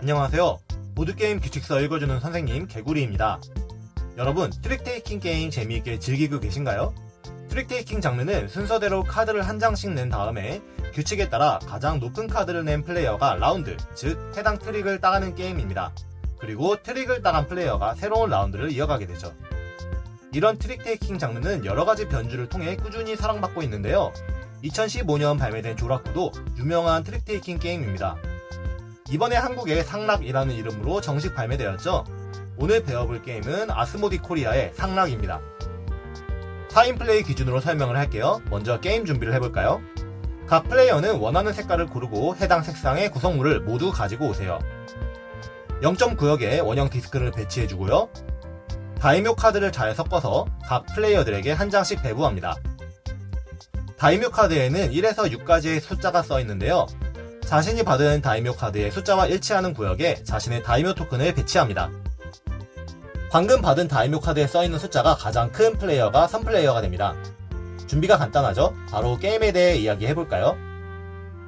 안녕하세요. 보드게임 규칙서 읽어주는 선생님 개구리입니다. 여러분, 트릭테이킹 게임 재미있게 즐기고 계신가요? 트릭테이킹 장르는 순서대로 카드를 한 장씩 낸 다음에 규칙에 따라 가장 높은 카드를 낸 플레이어가 라운드, 즉 해당 트릭을 따가는 게임입니다. 그리고 트릭을 따간 플레이어가 새로운 라운드를 이어가게 되죠. 이런 트릭테이킹 장르는 여러 가지 변주를 통해 꾸준히 사랑받고 있는데요. 2015년 발매된 조라쿠도 유명한 트릭테이킹 게임입니다. 이번에 한국에 상락이라는 이름으로 정식 발매되었죠. 오늘 배워볼 게임은 아스모디 코리아의 상락입니다. 4인 플레이 기준으로 설명을 할게요. 먼저 게임 준비를 해볼까요? 각 플레이어는 원하는 색깔을 고르고 해당 색상의 구성물을 모두 가지고 오세요. 0.9역에 원형 디스크를 배치해주고요. 다이묘 카드를 잘 섞어서 각 플레이어들에게 한 장씩 배부합니다. 다이묘 카드에는 1에서 6까지의 숫자가 써 있는데요. 자신이 받은 다이묘 카드의 숫자와 일치하는 구역에 자신의 다이묘 토큰을 배치합니다. 방금 받은 다이묘 카드에 써 있는 숫자가 가장 큰 플레이어가 선 플레이어가 됩니다. 준비가 간단하죠? 바로 게임에 대해 이야기해볼까요?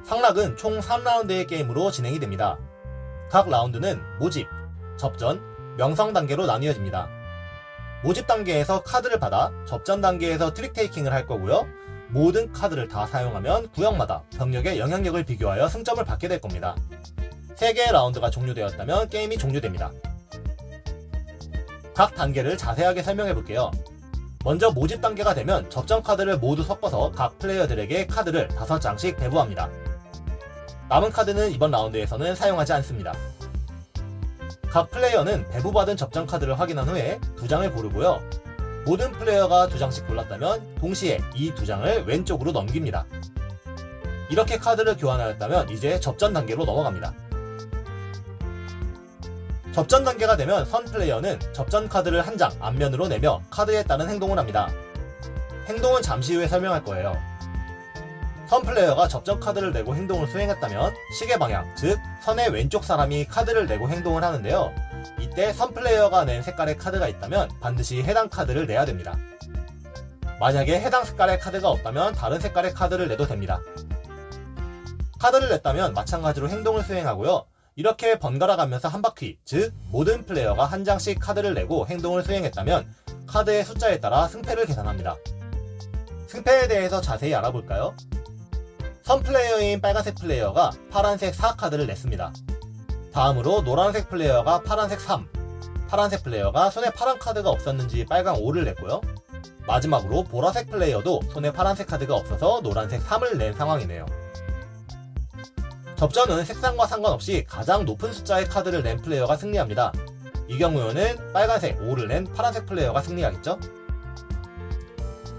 상락은 총 3라운드의 게임으로 진행이 됩니다. 각 라운드는 모집, 접전, 명성 단계로 나뉘어집니다. 모집 단계에서 카드를 받아 접전 단계에서 트릭 테이킹을 할 거고요. 모든 카드를 다 사용하면 구역마다 병력의 영향력을 비교하여 승점을 받게 될 겁니다. 3개의 라운드가 종료되었다면 게임이 종료됩니다. 각 단계를 자세하게 설명해 볼게요. 먼저 모집 단계가 되면 접전 카드를 모두 섞어서 각 플레이어들에게 카드를 5장씩 배부합니다. 남은 카드는 이번 라운드에서는 사용하지 않습니다. 각 플레이어는 배부받은 접전 카드를 확인한 후에 두 장을 고르고요. 모든 플레이어가 두 장씩 골랐다면 동시에 이 두 장을 왼쪽으로 넘깁니다. 이렇게 카드를 교환하였다면 이제 접전 단계로 넘어갑니다. 접전 단계가 되면 선 플레이어는 접전 카드를 한 장 앞면으로 내며 카드에 따른 행동을 합니다. 행동은 잠시 후에 설명할 거예요. 선 플레이어가 접전 카드를 내고 행동을 수행했다면 시계 방향, 즉 선의 왼쪽 사람이 카드를 내고 행동을 하는데요. 이때 선 플레이어가 낸 색깔의 카드가 있다면 반드시 해당 카드를 내야 됩니다. 만약에 해당 색깔의 카드가 없다면 다른 색깔의 카드를 내도 됩니다. 카드를 냈다면 마찬가지로 행동을 수행하고요. 이렇게 번갈아 가면서 한 바퀴, 즉 모든 플레이어가 한 장씩 카드를 내고 행동을 수행했다면 카드의 숫자에 따라 승패를 계산합니다. 승패에 대해서 자세히 알아볼까요? 선 플레이어인 빨간색 플레이어가 파란색 4카드를 냈습니다. 다음으로 노란색 플레이어가 파란색 3, 파란색 플레이어가 손에 파란 카드가 없었는지 빨간 5를 냈고요. 마지막으로 보라색 플레이어도 손에 파란색 카드가 없어서 노란색 3을 낸 상황이네요. 접전은 색상과 상관없이 가장 높은 숫자의 카드를 낸 플레이어가 승리합니다. 이 경우에는 빨간색 5를 낸 파란색 플레이어가 승리하겠죠?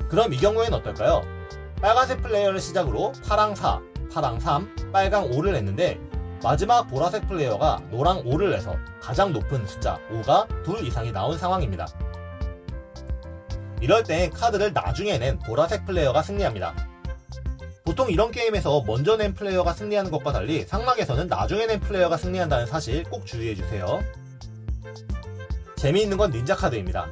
그럼 이 경우에는 어떨까요? 빨간색 플레이어를 시작으로 파랑 4, 파랑 3, 빨강 5를 냈는데 마지막 보라색 플레이어가 노랑 5를 내서 가장 높은 숫자 5가 둘 이상이 나온 상황입니다. 이럴 땐 카드를 나중에 낸 보라색 플레이어가 승리합니다. 보통 이런 게임에서 먼저 낸 플레이어가 승리하는 것과 달리 상막에서는 나중에 낸 플레이어가 승리한다는 사실 꼭 주의해주세요. 재미있는 건 닌자 카드입니다.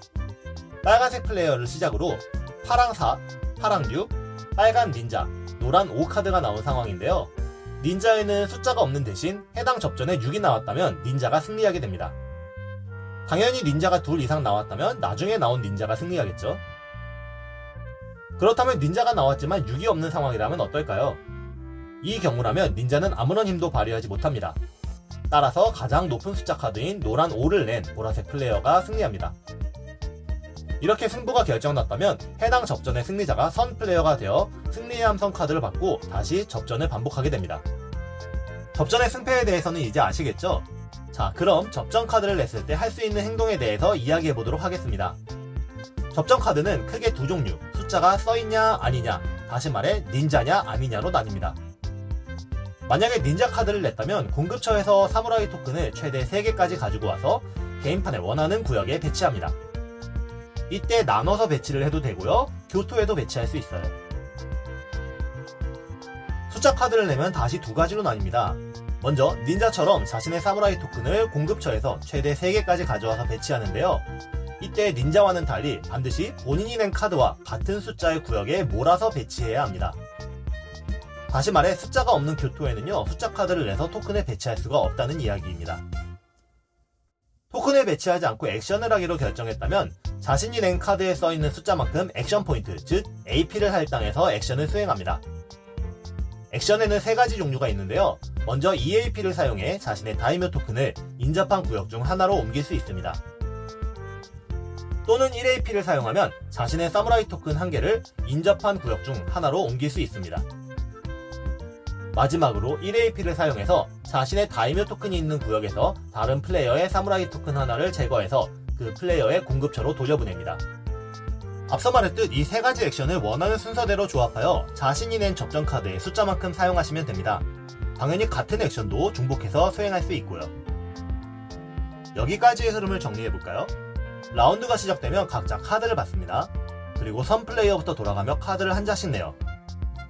빨간색 플레이어를 시작으로 파랑 4, 파랑 6, 빨간 닌자, 노란 5 카드가 나온 상황인데요. 닌자에는 숫자가 없는 대신 해당 접전에 6이 나왔다면 닌자가 승리하게 됩니다. 당연히 닌자가 둘 이상 나왔다면 나중에 나온 닌자가 승리하겠죠. 그렇다면 닌자가 나왔지만 6이 없는 상황이라면 어떨까요? 이 경우라면 닌자는 아무런 힘도 발휘하지 못합니다. 따라서 가장 높은 숫자 카드인 노란 5를 낸 보라색 플레이어가 승리합니다. 이렇게 승부가 결정났다면 해당 접전의 승리자가 선 플레이어가 되어 승리의 함선 카드를 받고 다시 접전을 반복하게 됩니다. 접전의 승패에 대해서는 이제 아시겠죠? 자, 그럼 접전 카드를 냈을 때 할 수 있는 행동에 대해서 이야기해 보도록 하겠습니다. 접전 카드는 크게 두 종류, 숫자가 써있냐 아니냐, 다시 말해 닌자냐 아니냐로 나뉩니다. 만약에 닌자 카드를 냈다면 공급처에서 사무라이 토큰을 최대 3개까지 가지고 와서 게임판에 원하는 구역에 배치합니다. 이때 나눠서 배치를 해도 되고요. 교토에도 배치할 수 있어요. 숫자 카드를 내면 다시 두 가지로 나뉩니다. 먼저 닌자처럼 자신의 사무라이 토큰을 공급처에서 최대 3개까지 가져와서 배치하는데요. 이때 닌자와는 달리 반드시 본인이 낸 카드와 같은 숫자의 구역에 몰아서 배치해야 합니다. 다시 말해 숫자가 없는 교토에는요 숫자 카드를 내서 토큰에 배치할 수가 없다는 이야기입니다. 토큰에 배치하지 않고 액션을 하기로 결정했다면 자신이 낸 카드에 써있는 숫자만큼 액션 포인트, 즉 AP를 할당해서 액션을 수행합니다. 액션에는 세 가지 종류가 있는데요. 먼저 EAP를 사용해 자신의 다이묘 토큰을 인접한 구역 중 하나로 옮길 수 있습니다. 또는 1AP를 사용하면 자신의 사무라이 토큰 한 개를 인접한 구역 중 하나로 옮길 수 있습니다. 마지막으로 1AP를 사용해서 자신의 다이묘 토큰이 있는 구역에서 다른 플레이어의 사무라이 토큰 하나를 제거해서 그 플레이어의 공급처로 돌려보냅니다. 앞서 말했듯 이 세 가지 액션을 원하는 순서대로 조합하여 자신이 낸 접전 카드의 숫자만큼 사용하시면 됩니다. 당연히 같은 액션도 중복해서 수행할 수 있고요. 여기까지의 흐름을 정리해볼까요? 라운드가 시작되면 각자 카드를 받습니다. 그리고 선 플레이어부터 돌아가며 카드를 한 장씩 내요.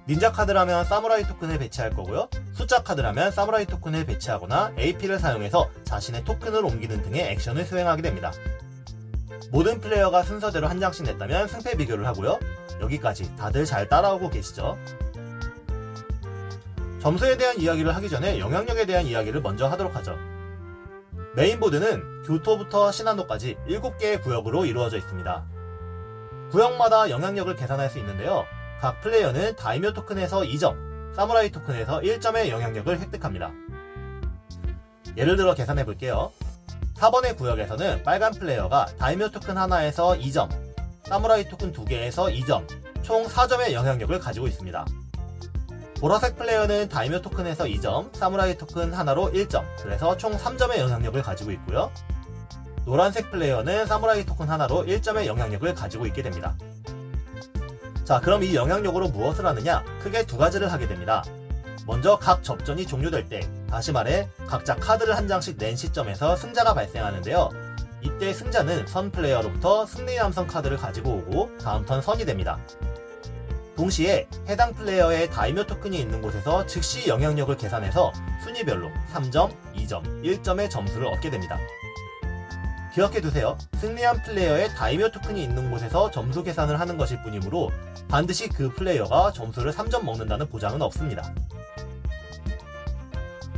닌자 카드라면 사무라이 토큰을 배치할 거고요. 숫자 카드라면 사무라이 토큰을 배치하거나 AP를 사용해서 자신의 토큰을 옮기는 등의 액션을 수행하게 됩니다. 모든 플레이어가 순서대로 한 장씩 냈다면 승패 비교를 하고요. 여기까지 다들 잘 따라오고 계시죠? 점수에 대한 이야기를 하기 전에 영향력에 대한 이야기를 먼저 하도록 하죠. 메인보드는 교토부터 시나노까지 7개의 구역으로 이루어져 있습니다. 구역마다 영향력을 계산할 수 있는데요. 각 플레이어는 다이묘 토큰에서 2점, 사무라이 토큰에서 1점의 영향력을 획득합니다. 예를 들어 계산해 볼게요. 4번의 구역에서는 빨간 플레이어가 다이묘 토큰 하나에서 2점, 사무라이 토큰 2개에서 2점, 총 4점의 영향력을 가지고 있습니다. 보라색 플레이어는 다이묘 토큰에서 2점, 사무라이 토큰 하나로 1점, 그래서 총 3점의 영향력을 가지고 있고요. 노란색 플레이어는 사무라이 토큰 하나로 1점의 영향력을 가지고 있게 됩니다. 자, 그럼 이 영향력으로 무엇을 하느냐? 크게 두 가지를 하게 됩니다. 먼저 각 접전이 종료될 때, 다시 말해 각자 카드를 한 장씩 낸 시점에서 승자가 발생하는데요. 이때 승자는 선 플레이어로부터 승리 남성 카드를 가지고 오고 다음 턴 선이 됩니다. 동시에 해당 플레이어의 다이묘 토큰이 있는 곳에서 즉시 영향력을 계산해서 순위별로 3점, 2점, 1점의 점수를 얻게 됩니다. 기억해 두세요. 승리한 플레이어의 다이묘 토큰이 있는 곳에서 점수 계산을 하는 것일 뿐이므로 반드시 그 플레이어가 점수를 3점 먹는다는 보장은 없습니다.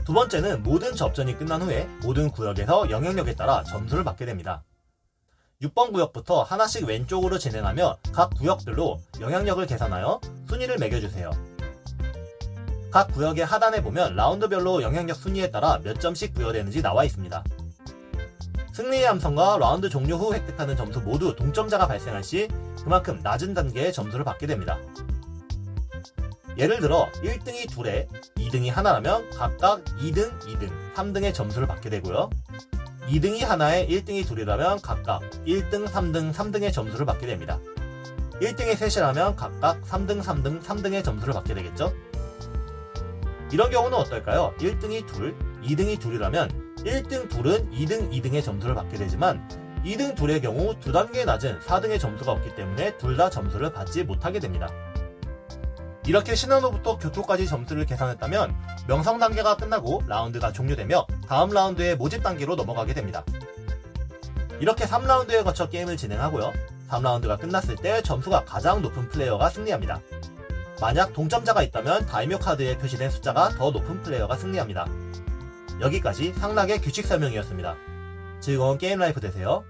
두 번째는 모든 접전이 끝난 후에 모든 구역에서 영향력에 따라 점수를 받게 됩니다. 6번 구역부터 하나씩 왼쪽으로 진행하며 각 구역별로 영향력을 계산하여 순위를 매겨주세요. 각 구역의 하단에 보면 라운드별로 영향력 순위에 따라 몇 점씩 부여되는지 나와 있습니다. 승리의 함성과 라운드 종료 후 획득하는 점수 모두 동점자가 발생할 시 그만큼 낮은 단계의 점수를 받게 됩니다. 예를 들어 1등이 둘에 2등이 하나라면 각각 2등, 2등, 3등의 점수를 받게 되고요. 2등이 하나에 1등이 둘이라면 각각 1등, 3등, 3등의 점수를 받게 됩니다. 1등이 셋이라면 각각 3등, 3등, 3등의 점수를 받게 되겠죠? 이런 경우는 어떨까요? 1등이 둘, 2등이 둘이라면 1등 둘은 2등, 2등의 점수를 받게 되지만 2등 둘의 경우 두 단계 낮은 4등의 점수가 없기 때문에 둘 다 점수를 받지 못하게 됩니다. 이렇게 신한호부터 교토까지 점수를 계산했다면 명성 단계가 끝나고 라운드가 종료되며 다음 라운드의 모집 단계로 넘어가게 됩니다. 이렇게 3라운드에 거쳐 게임을 진행하고요. 3라운드가 끝났을 때 점수가 가장 높은 플레이어가 승리합니다. 만약 동점자가 있다면 다이묘 카드에 표시된 숫자가 더 높은 플레이어가 승리합니다. 여기까지 상락의 규칙 설명이었습니다. 즐거운 게임 라이프 되세요.